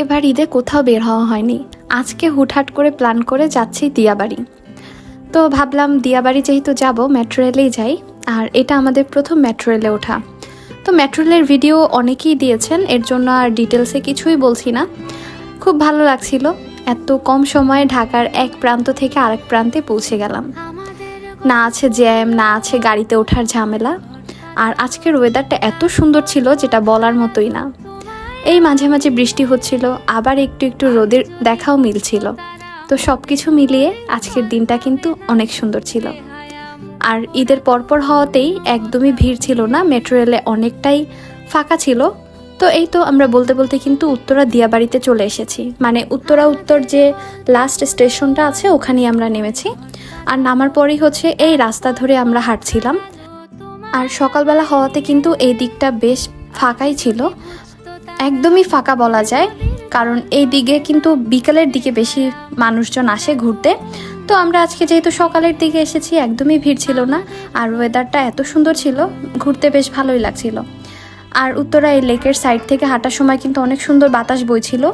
এবার ঈদে কোথাও বের হওয়া হয়নি। আজকে হুটহাট করে প্ল্যান করে যাচ্ছি দিয়াবাড়ি। তো ভাবলাম দিয়াবাড়ি যেহেতু যাব মেট্রো রেলেই যাই। আর এটা আমাদের প্রথম মেট্রো রেলে ওঠা। তো মেট্রো রেলের ভিডিও অনেকেই দিয়েছেন, এর জন্য আর ডিটেলসে কিছুই বলছি না। খুব ভালো লাগছিল। এত কম সময়ে ঢাকার এক প্রান্ত থেকে আরেক প্রান্তে পৌঁছে গেলাম। না আছে জ্যাম, না আছে গাড়িতে ওঠার ঝামেলা। আর আজকের ওয়েদারটা এত সুন্দর ছিল, যেটা বলার মতোই না। এই মাঝে মাঝে বৃষ্টি হচ্ছিল, আবার একটু একটু রোদের দেখাও মিলছিল। তো সব কিছু মিলিয়ে আজকের দিনটা কিন্তু অনেক সুন্দর ছিল। আর ঈদের পরপর হওয়াতেই একদমই ভিড় ছিল না, মেট্রো রেলে অনেকটাই ফাঁকা ছিল। তো এই তো আমরা বলতে বলতে কিন্তু উত্তরা দিয়াবাড়িতে চলে এসেছি। মানে উত্তরা উত্তর যে লাস্ট স্টেশনটা আছে, ওখানেই আমরা নেমেছি। আর নামার পরেই হচ্ছে এই রাস্তা ধরে আমরা হাঁটছিলাম। আর সকালবেলা হওয়াতে কিন্তু এই দিকটা বেশ ফাঁকাই ছিল। একদমই ফাঁকা বলা যায়, কারণ এই দিকে কিন্তু বিকালের দিকে বেশি মানুষজন আসে ঘুরতে। তো আমরা আজকে যেহেতু সকালের দিকে এসেছি, একদমই ভিড় ছিল না, আর ওয়েদারটা এত সুন্দর ছিল, ঘুরতে বেশ ভালোই লাগছিল। আর উত্তরা এই লেকের সাইড থেকে হাঁটার সময় কিন্তু অনেক সুন্দর বাতাস বইছিল।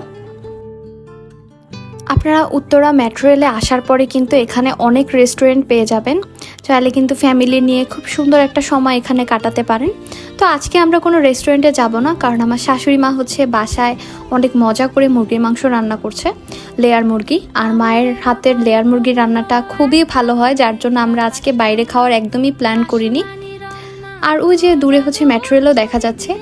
আপনারা উত্তরা মেট্রো রেলে আসার পরে কিন্তু এখানে অনেক রেস্টুরেন্ট পেয়ে যাবেন। চাইলে কিন্তু ফ্যামিলি নিয়ে খুব সুন্দর একটা সময় এখানে কাটাতে পারেন। তো আজকে আমরা কোনো রেস্টুরেন্টে যাব না, কারণ আমার শাশুড়ি মা হচ্ছে বাসায় অনেক মজা করে মুরগির মাংস রান্না করছে লেয়ার মুরগি। আর মায়ের হাতের লেয়ার মুরগির রান্নাটা খুবই ভালো হয়, যার জন্য আমরা আজকে বাইরে খাওয়ার একদমই প্ল্যান করিনি। আর ওই যে দূরে হচ্ছে ম্যাটেরিয়ালও দেখা যাচ্ছে।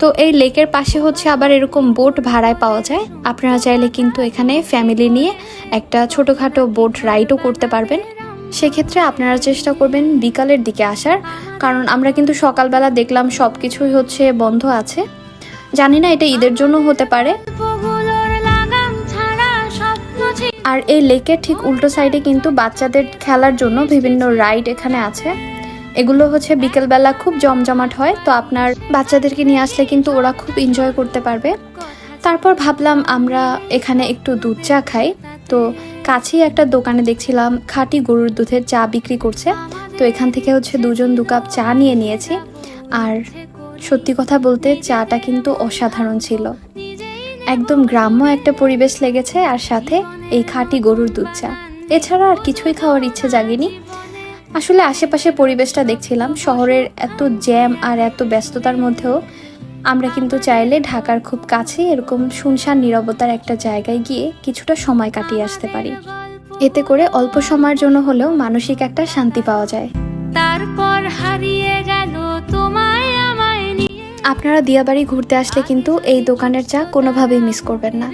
তো এই লেকের পাশে হচ্ছে আবার এরকম বোট ভাড়ায় পাওয়া যায়। আপনারা চাইলে কিন্তু এখানে ফ্যামিলি নিয়ে একটা ছোটোখাটো বোট রাইডও করতে পারবেন। সেক্ষেত্রে আপনারা চেষ্টা করবেন বিকালের দিকে আসার কারণ আমরা কিন্তু সকালবেলা দেখলাম সব কিছুই হচ্ছে বন্ধ আছে। জানি না এটা ঈদের জন্য হতে পারে। আর এই লেকের ঠিক উল্টো সাইডে কিন্তু বাচ্চাদের খেলার জন্য বিভিন্ন রাইড এখানে আছে। এগুলো হচ্ছে বিকেলবেলা খুব জমজমাট হয় তো আপনার বাচ্চাদেরকে নিয়ে আসলে কিন্তু ওরা খুব এনজয় করতে পারবে। তারপর ভাবলাম আমরা এখানে একটু দুধ চা খাই তো কাছেই একটা দোকানে দেখছিলাম খাঁটি গরুর দুধের চা বিক্রি করছে। তো এখান থেকে হচ্ছে দুজন দু কাপ চা নিয়ে নিয়েছি। আর সত্যি কথা বলতে চাটা কিন্তু অসাধারণ ছিল। একদম গ্রাম্য একটা পরিবেশ লেগেছে আর সাথে এই খাঁটি গরুর দুধ চা। এছাড়া আর কিছুই খাওয়ার ইচ্ছে জাগেনি। আসলে আশেপাশে পরিবেশটা দেখছিলাম। শহরের এত জ্যাম আর এত ব্যস্ততার মধ্যেও আমরা কিন্তু চাইলে ঢাকার খুব কাছে এরকম শুনশান নীরবতার একটা জায়গায় গিয়ে কিছুটা সময় কাটিয়ে আসতে পারি। এতে করে অল্প সময়ের জন্য হলেও মানসিক একটা শান্তি পাওয়া যায়। তারপর হারিয়ে গেল তোমায় আমায় নিয়ে। আপনারা দিয়াবাড়ি ঘুরতে আসলে কিন্তু এই দোকানের চা কোনোভাবেই মিস করবেন না।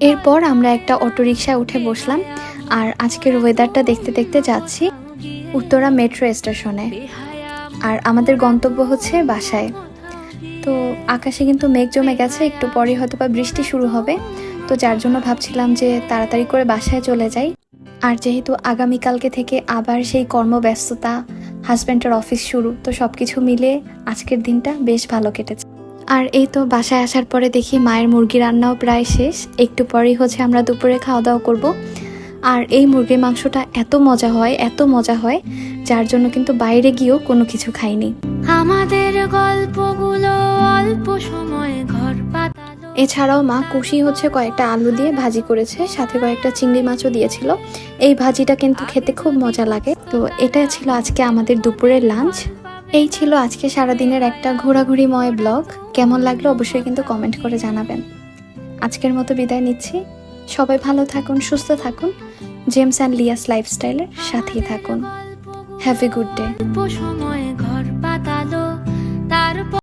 এরপর আমরা একটা অটোরিকশায় উঠে বসলাম আর আজকের ওয়েদারটা দেখতে দেখতে যাচ্ছি উত্তরা মেট্রো স্টেশনে। আর আমাদের গন্তব্য হচ্ছে বাসায়। তো আকাশে কিন্তু মেঘ জমে গেছে, একটু পরে হয়তো বা বৃষ্টি শুরু হবে। তো যার জন্য ভাবছিলাম যে তাড়াতাড়ি করে বাসায় চলে যাই। আর যেহেতু আগামীকালকে থেকে আবার সেই কর্মব্যস্ততা, হাজব্যান্ডের অফিস শুরু, তো সব কিছু মিলিয়ে আজকের দিনটা বেশ ভালো কেটেছে। আর এই তো বাসায় আসার পরে দেখি মায়ের মুরগি রান্নাও প্রায় শেষ, একটু পরেই হচ্ছে আমরা দুপুরে খাওয়া দাওয়া করব। আর এই মুরগির মাংসটা এত মজা হয়, এত মজা হয়, যার জন্য কিন্তু বাইরে গিয়েও কোনো কিছু খাইনি। আমাদের গল্পগুলো অল্প সময় ঘর পাতালো। এছাড়াও মা কুশি হচ্ছে কয়েকটা আলু দিয়ে ভাজি করেছে সাথে কয়েকটা চিংড়ি মাছও দিয়েছিল। এই ভাজিটা কিন্তু খেতে খুব মজা লাগে। তো এটা ছিল আজকে আমাদের দুপুরের লাঞ্চ। এই ছিল আজকে সারাদিনের একটা ঘোরাঘুরিময় ব্লগ। কেমন লাগল অবশ্যই কিন্তু কমেন্ট করে জানাবেন। আজকের মতো বিদায় নিচ্ছি। সবাই ভালো থাকুন সুস্থ থাকুন। জেমস অ্যান্ড লিয়াস লাইফস্টাইলের সাথেই থাকুন। Have a good day